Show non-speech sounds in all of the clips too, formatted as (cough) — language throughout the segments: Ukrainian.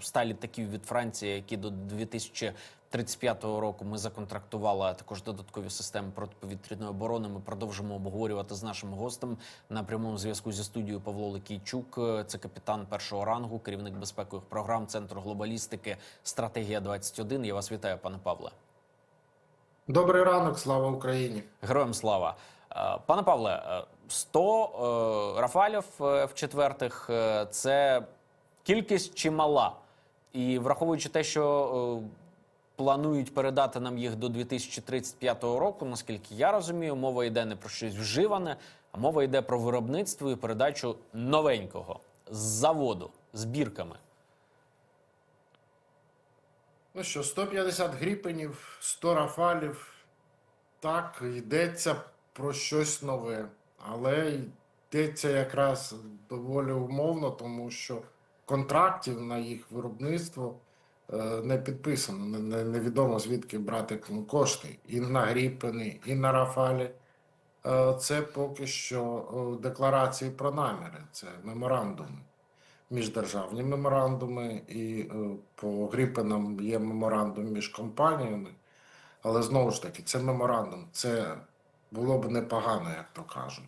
100 літаків від Франції, які до 2035 року ми законтрактували, а також додаткові системи протиповітряної оборони. Ми продовжимо обговорювати з нашим гостем на прямому зв'язку зі студією Павло Ликійчук. Це капітан першого рангу, керівник безпекових програм Центру глобалістики Стратегія 21 Я вас вітаю, пане Павле. Добрий ранок, слава Україні. Героям слава. Е, Пане Павле, е, 100 е, рафалів е, в четвертих це кількість чимала. І враховуючи те, що е, планують передати нам їх до 2035 року, наскільки я розумію, мова йде не про щось вживане, а мова йде про виробництво і передачу новенького з заводу, з бірками. Ну що, 150 гріпенів, 100 рафалів. Так, йдеться про щось нове. Але йдеться якраз доволі умовно, тому що контрактів на їх виробництво е, не підписано. Не- не- Невідомо звідки брати кошти і на гріпени, і на рафалі. Е, Це поки що е, декларації про наміри, це меморандуми. міждержавні меморандуми, і по Гріпенам є меморандум між компаніями. Але знову ж таки, це меморандум. Це було б непогано, як то кажуть.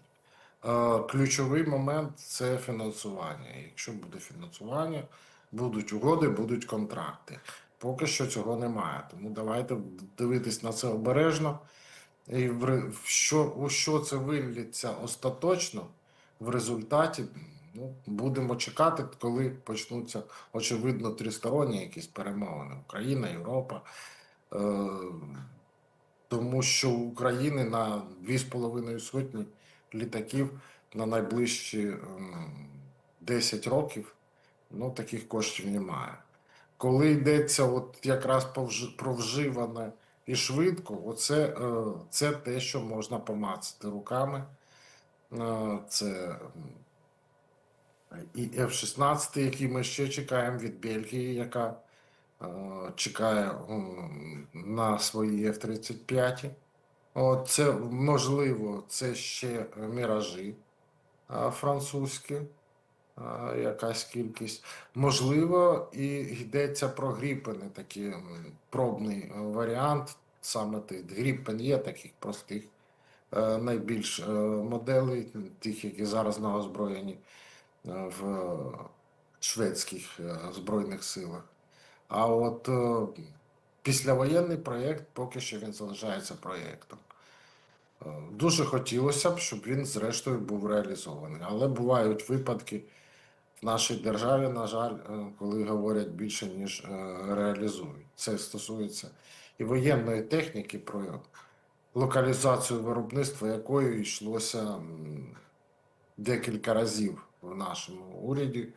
Ключовий момент це фінансування. Якщо буде фінансування, будуть угоди, будуть контракти. Поки що цього немає. Тому давайте дивитись на це обережно. І в що, у що це виллється остаточно в результаті, ну, будемо чекати, коли почнуться, очевидно, тристоронні якісь перемовини. Україна, Європа. Е, тому що у України на 2,5 сотні літаків на найближчі ем, 10 років ну, таких коштів немає. Коли йдеться от якраз про вживане і швидко, оце е, це те, що можна помацати руками. Е, Це і F-16, який ми ще чекаємо від Бельгії, яка чекає на свої F-35. От Це можливо, це ще міражі е, французькі, е, якась кількість. Можливо, і йдеться про гріпени, такий пробний е, варіант. Саме тих гріпен є таких простих, е, найбільш е, моделей, тих, які зараз на озброєнні е, в е, шведських е, збройних силах. А от е, післявоєнний проєкт поки що він залишається проєктом. Е, Дуже хотілося б, щоб він зрештою був реалізований. Але бувають випадки в нашій державі, на жаль, е, коли говорять більше, ніж реалізують. Це стосується і воєнної техніки, про локалізацію виробництва якої йшлося декілька разів в нашому уряді.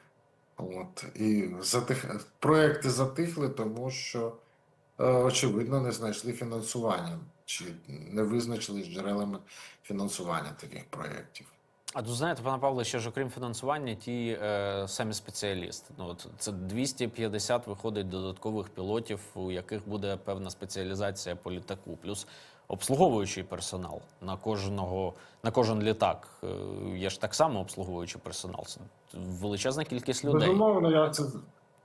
От, і затих... проекти затихли, тому що, е, очевидно, не знайшли фінансування чи не визначились джерелами фінансування таких проєктів. А тут знаєте, пане Павле, що ж окрім фінансування, ті е, самі спеціалісти. Ну от це 250 виходить додаткових пілотів, у яких буде певна спеціалізація по літаку, плюс обслуговуючий персонал на кожного на кожен літак. Е, є ж так само обслуговуючий персонал. Величезна кількість людей. Безумовно, я це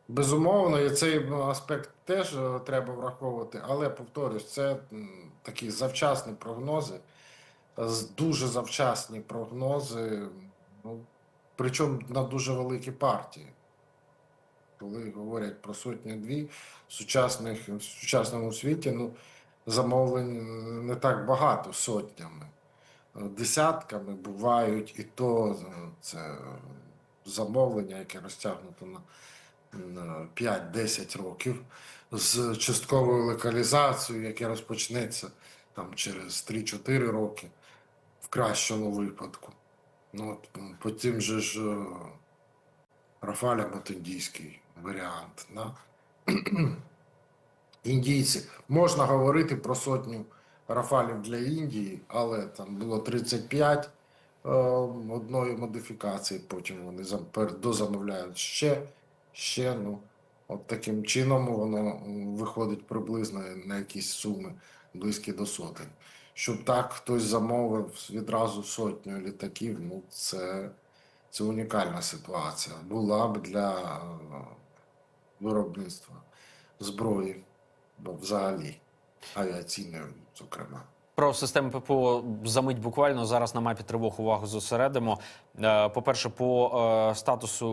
безумовно, і цей аспект теж е, треба враховувати, але повторюсь, це такі завчасні прогнози, дуже завчасні прогнози, ну, причому на дуже великі партії. Коли говорять про сотню-дві в сучасних, в сучасному світі, ну, замовлень не так багато сотнями. Е, Десятками бувають, і то е, це замовлення, яке розтягнуто на, на 5-10 років, з частковою локалізацією, яке розпочнеться там через 3-4 роки, в кращому випадку. Ну, потім же ж е, Рафаля Ботендійський варіант. Да? (clears throat) Індійці. Можна говорити про сотню Рафалів для Індії, але там було 35 е, одної модифікації, потім вони дозамовляють ще, ще. Ну, от таким чином воно виходить приблизно на якісь суми близькі до сотень. Щоб так хтось замовив відразу сотню літаків, ну це, це унікальна ситуація. Була б для е, виробництва зброї, бо взагалі авіаційної, зокрема. Про системи ППО замить буквально зараз на мапі тривог увагу зосередимо. Е, по е, статусу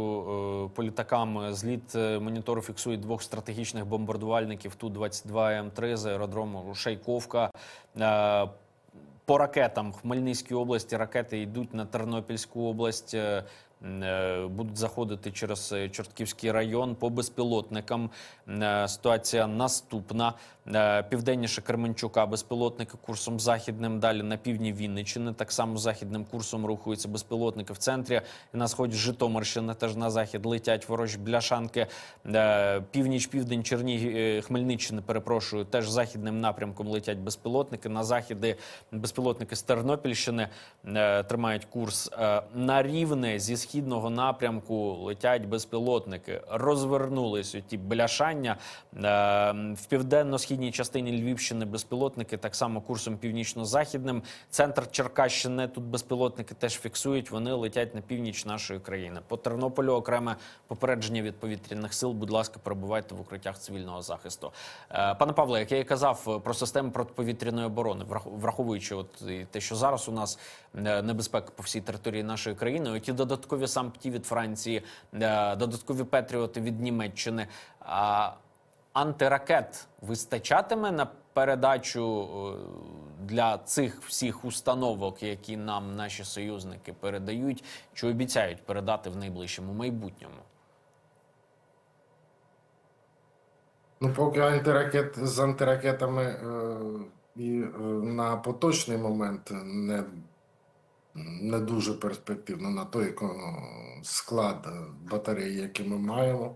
е, по літакам зліт е, монітору фіксує двох стратегічних бомбардувальників Ту-22М3 з аеродрому Шайковка. По ракетам в Хмельницькій області ракети йдуть на Тернопільську область. Е, Будуть заходити через е, Чортківський район по безпілотникам. Е, Ситуація наступна. Південніше Кременчука безпілотники курсом західним. Далі на півдні Вінниччини. Так само західним курсом рухаються безпілотники в центрі. На сході Житомирщини теж на захід летять ворожі бляшанки. Північ, південь Чернігів, Хмельниччини, перепрошую, теж західним напрямком летять безпілотники. На західи безпілотники з Тернопільщини тримають курс. На рівне зі східного напрямку летять безпілотники. Розвернулись ті бляшання Е, в південно-східній частині Львівщини. Безпілотники так само курсом північно-західним. Центр Черкащини тут безпілотники теж фіксують. Вони летять на північ нашої країни. По Тернополю окреме попередження від повітряних сил. Будь ласка, перебувайте в укриттях цивільного захисту. Е, Пане Павле, як я і казав е, про систему протиповітряної оборони, враховуючи от те, що зараз у нас небезпека по всій території нашої країни, ті додаткові сампті від Франції, е, додаткові петріоти від Німеччини. Антиракет вистачатиме на передачу е, для цих всіх установок, які нам наші союзники передають, чи обіцяють передати в найближчому майбутньому? Ну, поки антиракет з антиракетами е, і е, на поточний момент не, не дуже перспективно на той склад батареї, який ми маємо.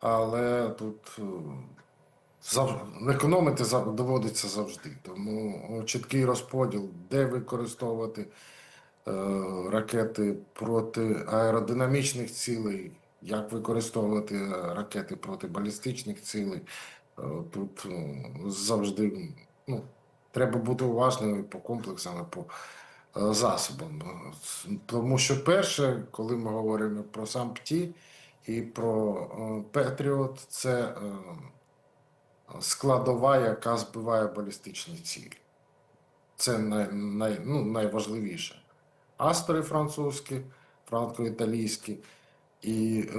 Але тут е, економити доводиться завжди. Тому чіткий розподіл, де використовувати е, ракети проти аеродинамічних цілей, як використовувати е, ракети проти балістичних цілей. Тут завжди ну, треба бути уважним по комплексам, по е, засобам. С- Тому що перше, коли ми говоримо про сам ПТІ і про е, Петріот, це е, складова, яка збиває балістичні цілі. Це най, най, ну, найважливіше. Астери французькі, франко-італійські і е,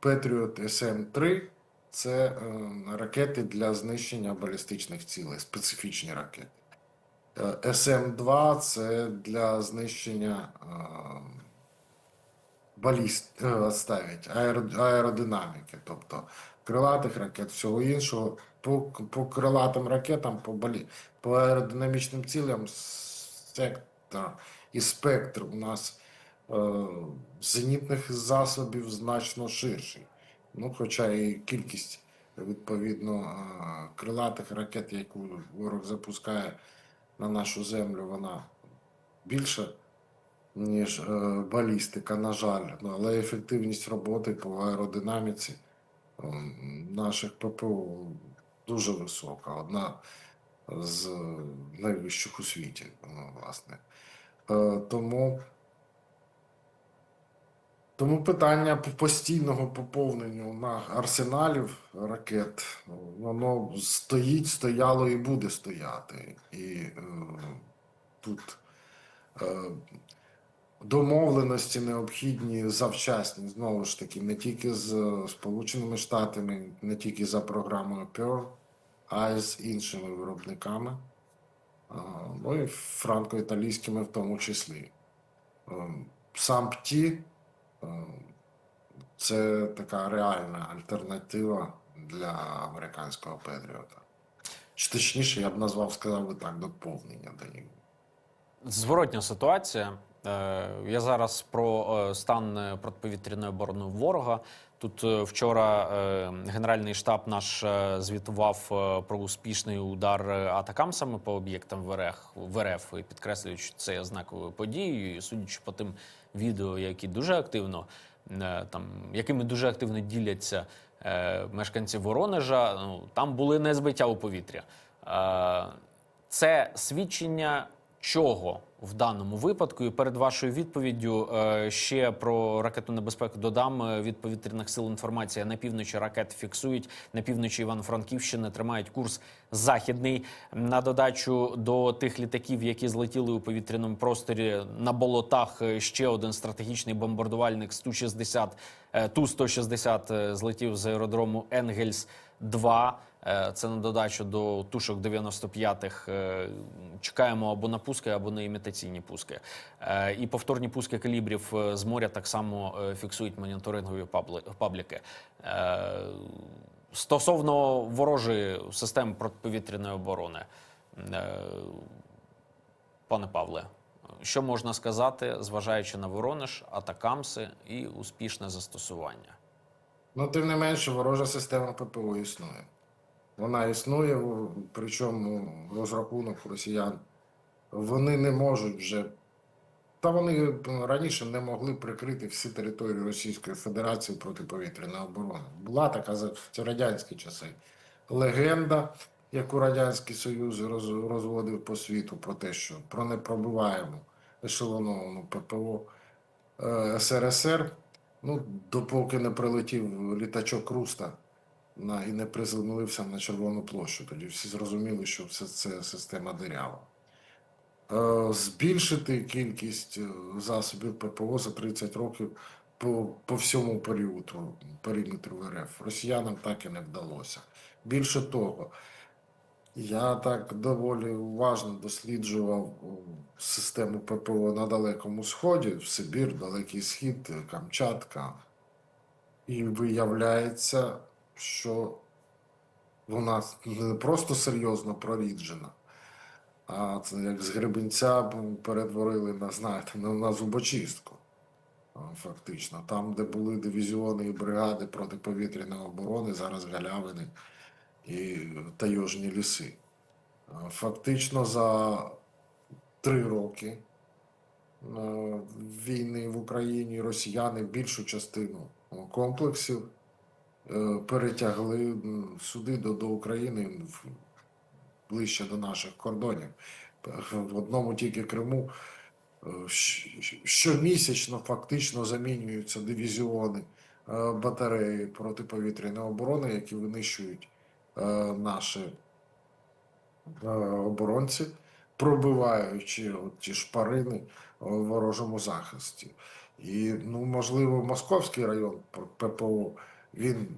Patriot SM-3 це е, ракети для знищення балістичних цілей, специфічні ракети. Е, SM-2 це для знищення е, баліст, е, аеро, аеродинаміки, тобто крилатих ракет, всього іншого. По, по крилатим ракетам, по, балі, по аеродинамічним цілям сектор і спектр у нас е, зенітних засобів значно ширший. Ну, хоча і кількість відповідно крилатих ракет, яку ворог запускає на нашу землю, вона більша, ніж е, балістика, на жаль. Ну, але ефективність роботи по аеродинаміці е, наших ППО дуже висока. Одна з найвищих у світі, ну, власне. Е, Тому, тому питання постійного поповнення на арсеналів ракет, воно стоїть, стояло і буде стояти. І е, тут е, домовленості необхідні завчасні, знову ж таки, не тільки з е, Сполученими Штатами, не тільки за програмою PEAR, а й з іншими виробниками, а, ну і франко-італійськими в тому числі. Е, Сам ПТІ е, це така реальна альтернатива для американського Петріота. Чи точніше, я б назвав, сказав би так, доповнення до нього. Зворотня ситуація. Е, Я зараз про е, стан е, протиповітряної оборони ворога. Тут вчора Генеральний штаб наш звітував про успішний удар е, атакамсами по об'єктам в РФ, в РФ і підкреслюючи це знаковою подією. І судячи по тим відео, які дуже активно там, якими дуже активно діляться мешканці Воронежа, ну там були не збиття у повітря. Це свідчення чого в даному випадку? І перед вашою відповіддю е, ще про ракетну небезпеку додам Е, від повітряних сил. Інформація на півночі ракет фіксують на півночі Івано-Франківщини, тримають курс західний. На додачу до тих літаків, які злетіли у повітряному просторі на болотах. е, Ще один стратегічний бомбардувальник Ту-60 е, Ту-160 е, злетів з аеродрому Енгельс 2 Е, Це на додачу до тушок 95-х. Е, Чекаємо або на пуски, або на імітаційні пуски. Е, І повторні пуски калібрів е, з моря так само е, фіксують моніторингові пабліки. Е, Стосовно ворожої системи протиповітряної оборони, е, пане Павле, що можна сказати, зважаючи на Воронеж, атакамси і успішне застосування? Ну, тим не менше, ворожа система ППО існує. Вона існує, причому розрахунок росіян. Вони не можуть вже. Та вони раніше не могли прикрити всі території Російської Федерації протиповітряної оборони. Була така це радянські часи. Легенда, яку Радянський Союз розводив по світу про те, що про непробиваєму ешелоновану ППО е, СРСР. Ну, допоки не прилетів літачок Руста на, і не приземлився на Червону площу. Тоді всі зрозуміли, що все це система дирява. Е, збільшити кількість е, засобів ППО за 30 років по, по всьому периметру, периметру РФ росіянам так і не вдалося. Більше того, я так доволі уважно досліджував систему ППО на Далекому Сході, в Сибір, Далекий Схід, Камчатка. І виявляється, що вона не просто серйозно проріджена, а це як з гребінця перетворили на, знаєте, на, зубочистку. Фактично, там, де були дивізіони і бригади протиповітряної оборони, зараз галявини і тайожні ліси. Фактично за три роки війни в Україні росіяни більшу частину комплексів перетягли сюди до, до України ближче до наших кордонів. В одному тільки Криму е, щомісячно фактично замінюються дивізіони е, батареї протиповітряної оборони, які винищують е, наші е, оборонці, пробиваючи ті шпарини в ворожому захисті. І, ну, можливо, Московський район ППО, він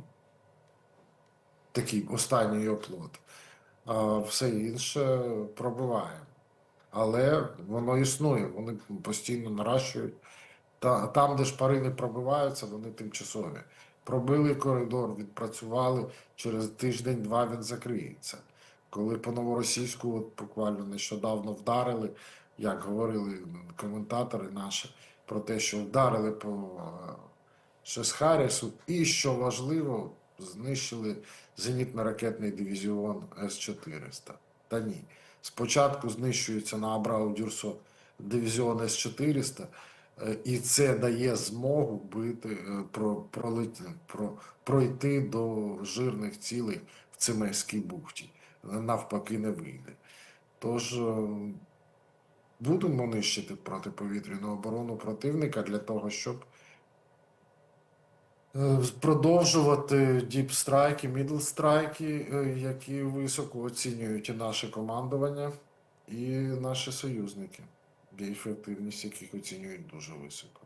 такий останній оплот, а все інше пробиває. Але воно існує, вони постійно наращують. Та, там, де шпарини пробиваються, вони тимчасові. Пробили коридор, відпрацювали, через тиждень-два він закриється. Коли по новоросійську, от буквально нещодавно вдарили, як говорили коментатори наші, про те, що вдарили по е, Шесхарісу, і що важливо, знищили зенітно-ракетний дивізіон С-400. Та ні. Спочатку знищується на Абрау Дюрсо дивізіон С-400, е, і це дає змогу бити, е, про, пролити, про, пройти до жирних цілей в Цимейській бухті. Навпаки, не вийде. Тож е, будемо нищити протиповітряну оборону противника для того, щоб продовжувати діпстрайки, мідлстрайки, е, які високо оцінюють і наше командування, і наші союзники, ефективність яких оцінюють дуже високо.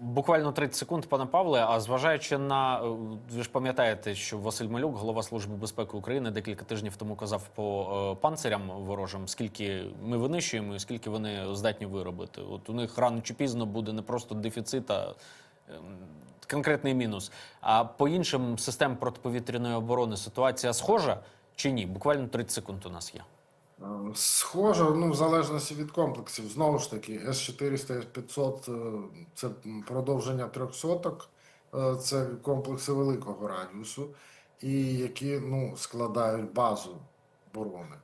Буквально 30 секунд, пане Павле. А зважаючи на е, ви ж пам'ятаєте, що Василь Малюк, голова служби безпеки України, декілька тижнів тому казав по е, панцирям ворожим, скільки ми винищуємо і скільки вони здатні виробити. От у них рано чи пізно буде не просто дефіцит, а конкретний мінус. А по іншим системам протиповітряної оборони ситуація схожа чи ні? Буквально 30 секунд у нас є. Е, Схоже, ну, в залежності від комплексів. Знову ж таки, С-400, С-500 е, це продовження трьохсоток, е, це комплекси великого радіусу, і які ну, складають базу оборони.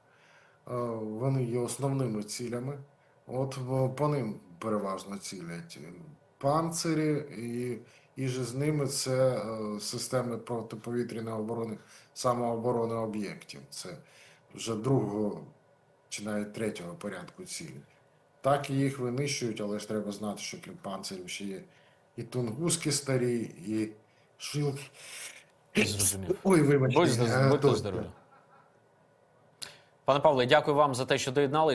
Е, Вони є основними цілями. От по ним переважно цілять панцирі, і, і же з ними це е, системи протиповітряної оборони, самооборони об'єктів. Це вже другого чи навіть третього порядку цілі. Так і їх винищують, але ж треба знати, що крім панцирів ще є і тунгуски старі, і шилки. Зрозумів. Ой, вибачте. Будьте, здорові. Пане Павле, дякую вам за те, що доєднали.